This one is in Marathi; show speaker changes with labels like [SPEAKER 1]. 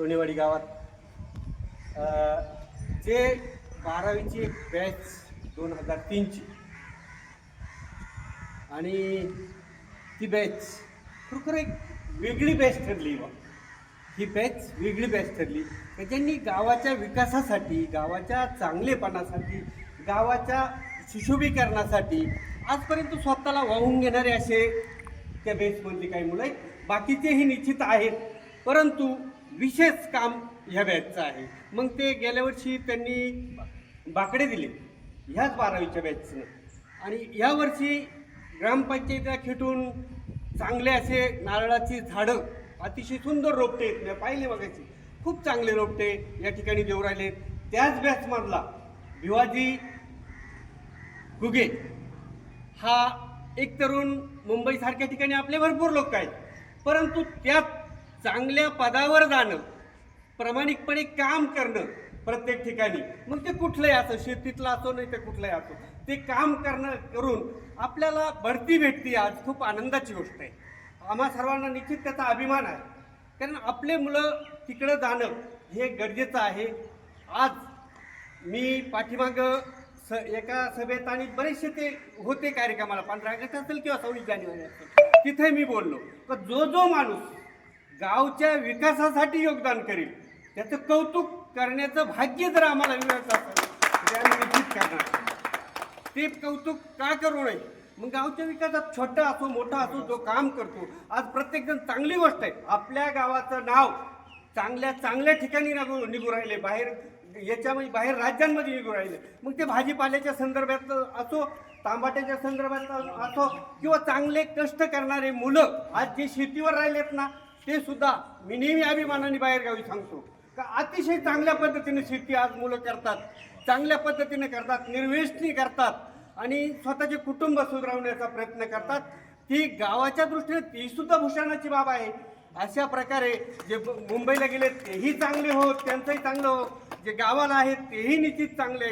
[SPEAKER 1] सोनेवाडी गावात. जे बारावीची एक बॅच दोन हजार तीनची. आणि ती बॅच खरोखर एक वेगळी बॅच ठरली बा. ही बॅच वेगळी बॅच ठरली. त्याच्यानी गावाच्या विकासासाठी गावाच्या चांगलेपणासाठी गावाच्या सुशोभीकरणासाठी आजपर्यंत स्वतःला वाहून घेणारे असे त्या बेसमधली काही मुलं आहेत. बाकीचेही निश्चित आहेत. परंतु विशेष काम ह्या बॅचचं आहे. मग ते गेल्या वर्षी त्यांनी बाकडे दिले. ह्याच बारावीच्या बॅचनं. आणि यावर्षी ग्रामपंचायतीला खेटून चांगले असे नारळाची झाडं अतिशय सुंदर रोपटे आहेत. मी पाहिले बघायची. खूप चांगले रोपटे या ठिकाणी देऊ राहिले. त्याच बॅचमधला भिवाजी गुगे हा एक तरुण मुंबईसारख्या ठिकाणी आपले भरपूर लोक आहेत. परंतु त्यात चांगल्या पदावर जाणं प्रामाणिकपणे काम करणं प्रत्येक ठिकाणी. मग ते कुठलंही असो शेतीतलं असो नाही ते कुठलंही असो ते काम करणं करून आपल्याला बढती भेटते आज. खूप आनंदाची गोष्ट आहे. आम्हा सर्वांना निश्चित त्याचा अभिमान आहे. कारण आपले मुलं तिकडं जाणं हे गरजेचं आहे. आज मी पाठीमागं स एका सभेत आणि बरेचसे ते होते कार्यक्रमाला पंधरा ऑगस्ट असेल किंवा सव्वीस जानेवारी असेल तिथे मी बोललो. तर जो जो माणूस गावच्या विकासासाठी योगदान करेल. त्याचं कौतुक करण्याचं भाग्य जर आम्हाला मिळत असेल आम्ही निश्चित करणार. ते कौतुक का करू नये? मग गावच्या विकासात छोटा असो मोठा असो जो काम करतो. आज प्रत्येकजण चांगली गोष्ट आहे. आपल्या गावाचं नाव चांगल्या चांगल्या ठिकाणी निघू निघू राहिले. बाहेर याच्यामध्ये बाहेर राज्यांमध्ये निघू राहिले. मग ते भाजीपाल्याच्या संदर्भात असो तांबाट्याच्या संदर्भात असो किंवा चांगले कष्ट करणारे मुलं आज जे शेतीवर राहिलेत ना ते सुद्धा मी नेहमी अभिमानाने बाहेरगावी सांगतो. का अतिशय चांगल्या पद्धतीने शेती आज मुलं करतात. चांगल्या पद्धतीने करतात निर्वेशनी करतात आणि स्वतःचे कुटुंब सुधारवण्याचा प्रयत्न करतात. ती गावाच्या दृष्टीने ती सुद्धा भूषणाची बाब आहे. अशा प्रकारे जे मुंबईला गेले तेही चांगले हो त्यांचंही चांगलं हो जे गावाला आहेत तेही निश्चित चांगले